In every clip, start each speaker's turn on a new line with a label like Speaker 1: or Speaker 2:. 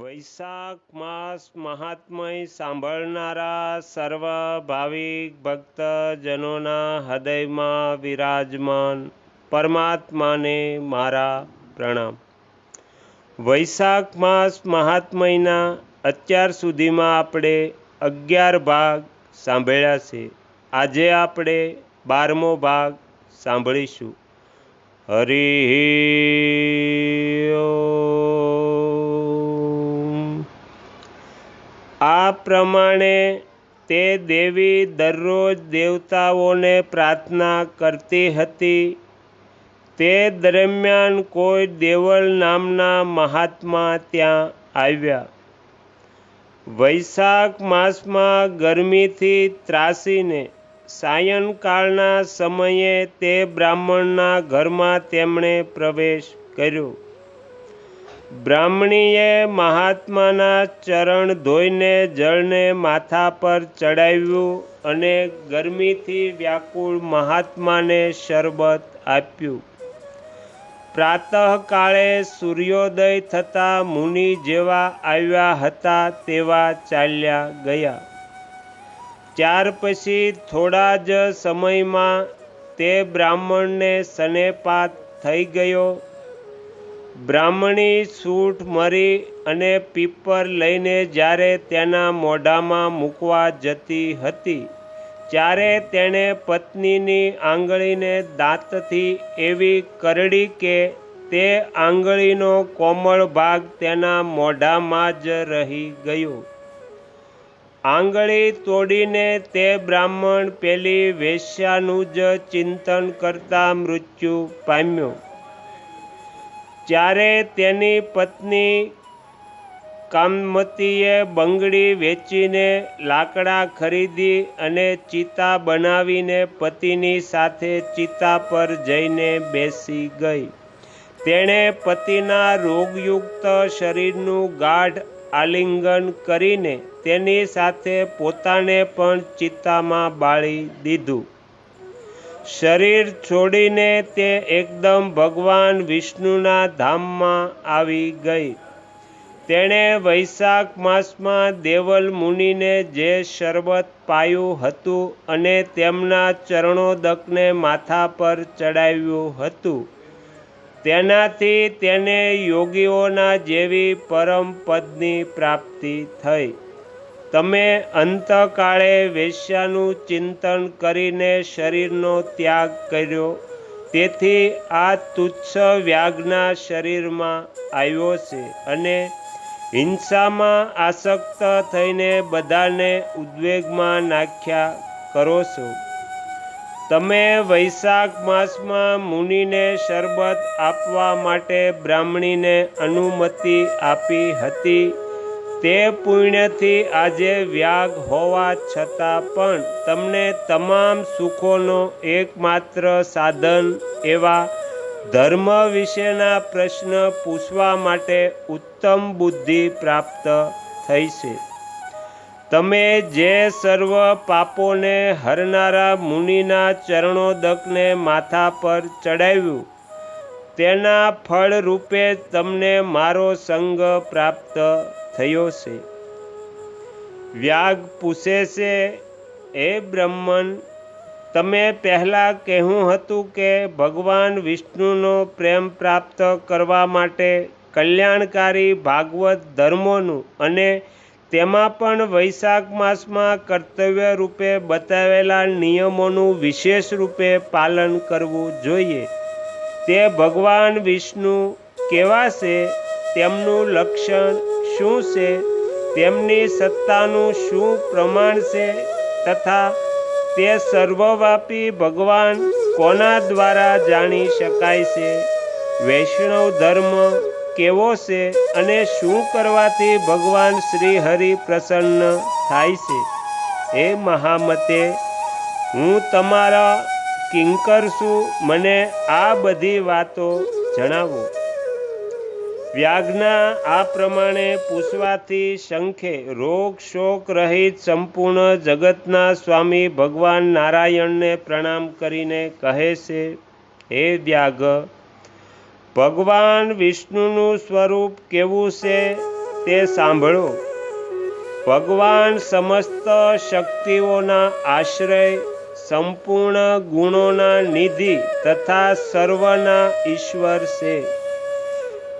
Speaker 1: વૈશાખ માસ મહાત્મય સાંભળનારા સર્વ ભાવિક ભક્તજનોના હૃદયમાં વિરાજમાન પરમાત્માને મારા પ્રણામ. વૈશાખ માસ મહાત્મયના અત્યાર સુધીમાં આપણે અગિયાર ભાગ સાંભળ્યા છે. આજે આપણે બારમો ભાગ સાંભળીશું. હરિ પ્રમાણે તે દેવી દરરોજ દેવતાઓને પ્રાર્થના કરતી હતી. તે દરમિયાન કોઈ દેવલ નામના મહાત્મા ત્યાં આવ્યા. વૈશાખ માસમાં ગરમીથી ત્રાસીને સાયંકાળના સમયે તે બ્રાહ્મણના ઘરમાં તેમણે પ્રવેશ કર્યો. બ્રાહ્મણીએ મહાત્માના ચરણ ધોઈને જળને માથા પર ચડાવ્યું અને ગરમીથી વ્યાકુળ મહાત્માને શરબત આપ્યું. પ્રાતઃકાળે સૂર્યોદય થતાં મુનિ જેવા આવ્યા હતા તેવા ચાલ્યા ગયા. ત્યાર પછી થોડા જ સમયમાં તે બ્રાહ્મણને સનેપાત થઈ ગયો. બ્રાહ્મણી સૂટ મરી અને પીપર લઈને જ્યારે તેના મોઢામાં મૂકવા જતી હતી, ત્યારે તેણે પત્નીની આંગળીને દાંતથી એવી કરડી કે તે આંગળીનો કોમળ ભાગ તેના મોઢામાં જ રહી ગયો. આંગળી તોડીને તે બ્રાહ્મણ પેલી વેશ્યાનું જ ચિંતન કરતા મૃત્યુ પામ્યો. ત્યારે તેની પત્ની કામમતીએ બંગડી વેચીને લાકડા ખરીદી અને ચિતા બનાવીને પતિની સાથે ચિતા પર જઈને બેસી ગઈ. તેણે પતિના રોગયુક્ત શરીરનું ગાઢ આલિંગન કરીને તેની સાથે પોતાને પણ ચિતામાં બાળી દીધું. શરીર છોડીને તે એકદમ ભગવાન વિષ્ણુના ધામમાં આવી ગઈ. તેણે વૈશાખ માસમાં દેવલ મુનિને જે શરબત પાયું હતું અને તેમના ચરણોદકને માથા પર ચડાવ્યું હતું, તેનાથી તેને યોગીઓના જેવી પરમ પદની પ્રાપ્તિ થઈ. તમે અંતકાળે વેશ્યાનું ચિંતન કરીને શરીરનો ત્યાગ કર્યો. તેથી આ તુચ્છ વ્યાગના શરીરમાં આવ્યો છે અને હિંસામાં આસક્ત થઈને બધાને ઉદ્વેગમાં નાખ્યા કરો છો. તમે વૈશાખ માસમાં મુનિને શરબત આપવા માટે બ્રાહ્મણીને અનુમતિ આપી હતી. તે પુણ્યથી આજે વ્યાગ હોવા છતાં પણ તમને તમામ સુખોનો એકમાત્ર સાધન એવા ધર્મ વિશેના પ્રશ્ન પૂછવા માટે ઉત્તમ બુદ્ધિ પ્રાપ્ત થઈ છે. તમે જે સર્વ પાપોને હરનારા મુનિના ચરણોદકને માથા પર ચડાવ્યું, તેના ફળ રૂપે તમને મારો સંગ પ્રાપ્ત થયો છે. વ્યાગ પૂછે છે એ બ્રહ્મન, તમે પહેલાં કહેવું હતું કે ભગવાન વિષ્ણુનો પ્રેમ પ્રાપ્ત કરવા માટે કલ્યાણકારી ભાગવત ધર્મોનું અને તેમાં પણ વૈશાખ માસમાં કર્તવ્ય રૂપે બતાવેલા નિયમોનું વિશેષ રૂપે પાલન કરવું જોઈએ. તે ભગવાન વિષ્ણુ કેવા છે? તેમનું લક્ષણ શું છે? તેમની સત્તાનું શું પ્રમાણ છે? તથા તે સર્વવ્યાપી ભગવાન કોના દ્વારા જાણી શકાય છે? વૈષ્ણવ ધર્મ કેવો છે અને શું કરવાથી ભગવાન શ્રી હરિ પ્રસન્ન થાય છે? હે મહામતે, હું તમારા કિંકર છું. મને આ બધી વાતો જણાવો. વ્યાજના આ પ્રમાણે પૂછવાથી શંખે રોગ, શોક રહિત સંપૂર્ણ જગતના સ્વામી ભગવાન નારાયણને પ્રણામ કરીને કહે છે, હે વ્યાઘ, ભગવાન વિષ્ણુનું સ્વરૂપ કેવું છે તે સાંભળો. ભગવાન સમસ્ત શક્તિઓના આશ્રય, સંપૂર્ણ ગુણોના નિધિ તથા સર્વના ઈશ્વર છે.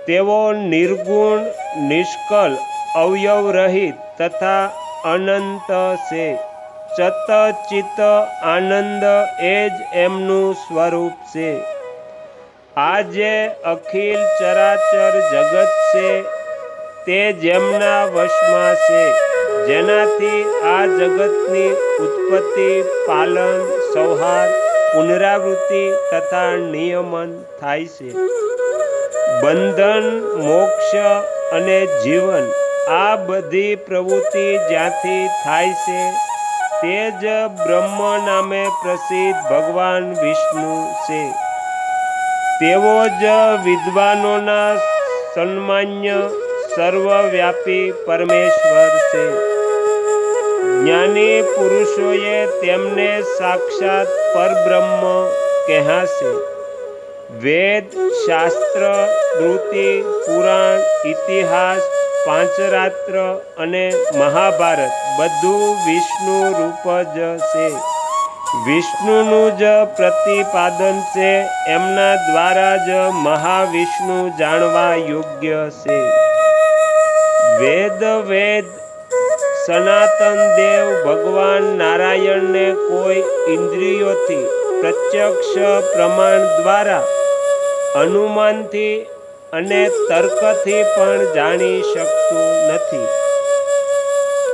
Speaker 1: તેઓ નિર્ગુણ નિષ્કલ અવયવ રહિત તથા અનંત છે. ચત આનંદ એ જ એમનું સ્વરૂપ છે. આ જે અખિલ ચરાચર જગત છે, તે જેમના વશમાં છે, જેનાથી આ જગતની ઉત્પત્તિ, પાલન સંહાર પુનરાવૃત્તિ તથા નિયમન થાય છે. બંધન, મોક્ષ અને જીવન આ બધી પ્રવૃત્તિ જ્યાંથી થાય છે, તે જ બ્રહ્મ નામે પ્રસિદ્ધ ભગવાન વિષ્ણુ છે. તેઓ જ વિદ્વાનોના સન્માન્ય સર્વવ્યાપી પરમેશ્વર છે. જ્ઞાની પુરુષોએ તેમને સાક્ષાત પરબ્રહ્મ કહેશે વેદ શાસ્ત્ર સ્મૃતિ પુરાણ, ઇતિહાસ, પાંચરાત્ર અને મહાભારત બધું વિષ્ણુ રૂપ જ છે. વિષ્ણુનું જ પ્રતિપાદન છે, એમના દ્વારા જ મહાવિષ્ણુ જાણવા યોગ્ય છે. વેદ વેદ, સનાતન દેવ, ભગવાન નારાયણને કોઈ ઇન્દ્રિયોથી પ્રત્યક્ષ પ્રમાણ દ્વારા અનુમાનથી અને તર્કથી પણ જાણી શકતું નથી.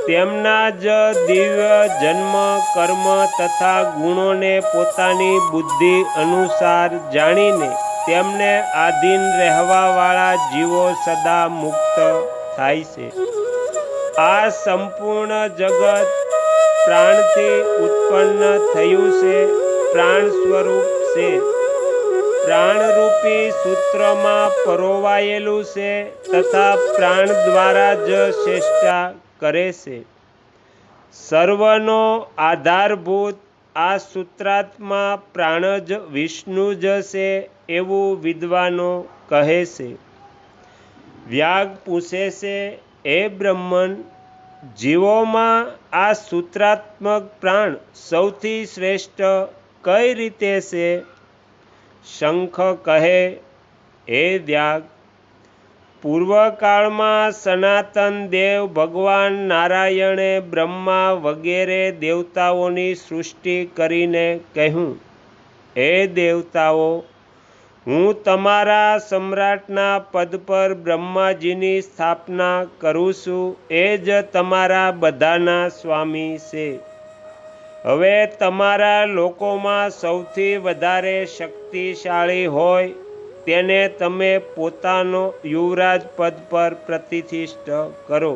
Speaker 1: તેમના જ દિવ્ય જન્મ, કર્મ તથા ગુણોને પોતાની બુદ્ધિ અનુસાર જાણીને તેમને આધીન રહેવાવાળા જીવો સદા મુક્ત થાય છે. આ સંપૂર્ણ જગત પ્રાણથી ઉત્પન્ન થયું છે, પ્રાણ સ્વરૂપ છે. પ્રાણરૂપી સૂત્રમાં પરોવાયેલું છે તથા પ્રાણ દ્વારા જ ચેષ્ટા કરે છે. સર્વનો આધારભૂત આ સૂત્રાત્મા પ્રાણ જ વિષ્ણુ જ છે એવું વિદ્વાનો કહે છે. વ્યાગ પૂછે છે એ બ્રહ્મન, જીવોમાં આ સૂત્રાત્મક પ્રાણ સૌથી શ્રેષ્ઠ કઈ રીતે છે? શંખ કહે, હે દ્યાગ પૂર્વકાળમાં સનાતન દેવ ભગવાન નારાયણે બ્રહ્મા વગેરે દેવતાઓની સૃષ્ટિ કરીને કહ્યું, હે દેવતાઓ, હું તમારા સમ્રાટના પદ પર બ્રહ્માજીની સ્થાપના કરું છું, એ જ તમારા બધાના સ્વામી છે. હવે તમારા લોકોમાં સૌથી વધારે શક્તિશાળી હોય તેને તમે પોતાનો યુવરાજ પદ પર પ્રતિષ્ઠિત કરો.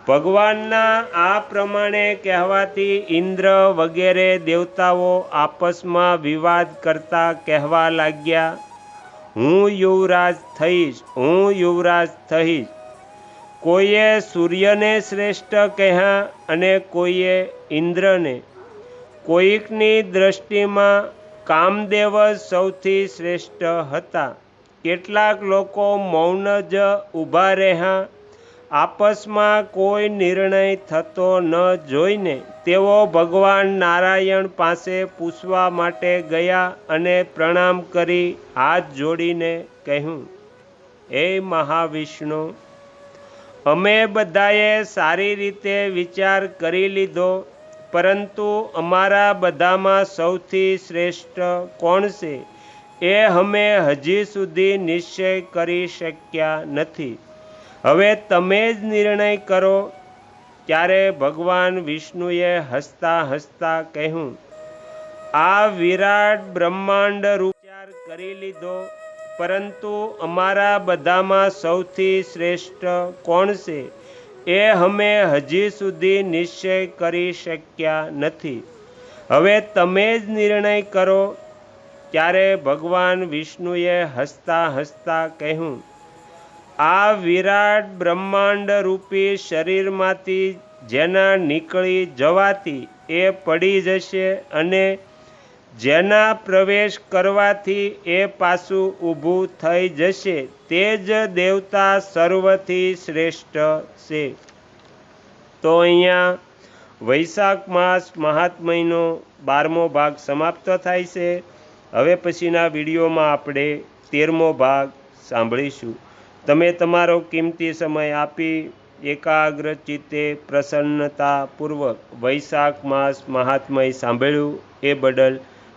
Speaker 1: ભગવાનના આ પ્રમાણે કહેવાથી ઇન્દ્ર વગેરે દેવતાઓ આપસમાં વિવાદ કરતા કહેવા લાગ્યા, હું યુવરાજ થઈશ, હું યુવરાજ થઈશ. કોઈએ સૂર્યને શ્રેષ્ઠ કહ્યા અને કોઈએ ઇન્દ્રને. કોઈકની દ્રષ્ટિમાં કામદેવ સૌથી શ્રેષ્ઠ હતા. કેટલાક લોકો મૌન જ ઊભા રહ્યા. આપસમાં કોઈ નિર્ણય થતો ન જોઈને તેઓ ભગવાન નારાયણ પાસે પૂછવા માટે ગયા અને પ્રણામ કરી હાથ જોડીને કહ્યું, હે મહાવિષ્ણુ અમે બધાએ સારી રીતે વિચાર કરી લીધો, પરંતુ અમારા બધામાં સૌથી શ્રેષ્ઠ કોણ છે એ અમે હજી સુધી નિશ્ચય કરી શક્યા નથી. હવે તમે જ નિર્ણય કરો ત્યારે ભગવાન વિષ્ણુએ હસતા હસતા કહ્યું, આ વિરાટ બ્રહ્માંડ રૂપ કરી લીધો પરંતુ અમારા બધામાં સૌથી શ્રેષ્ઠ કોણ છે? એ અમે હજી સુધી નિશ્ચય કરી શક્યા નથી. હવે તમે જ નિર્ણય કરો, ત્યારે ભગવાન વિષ્ણુએ હસતા હસતા કહ્યું, આ વિરાટ બ્રહ્માંડ રૂપી શરીરમાંથી જેના નીકળી જવાથી એ પડી જશે અને જેના પ્રવેશ કરવાથી એ પાછું ઊભું થઈ જશે, તે જ દેવતા સર્વથી શ્રેષ્ઠ છે. તો અહીંયા વૈશાખ માસ મહાત્મયનો બારમો ભાગ સમાપ્ત થાય છે. હવે પછીના વિડીયોમાં આપણે તેરમો ભાગ સાંભળીશું. તમે તમારો કિંમતી સમય આપી એકાગ્ર ચિત્તે પ્રસન્નતાપૂર્વક વૈશાખ માસ મહાત્મય સાંભળ્યું એ બદલ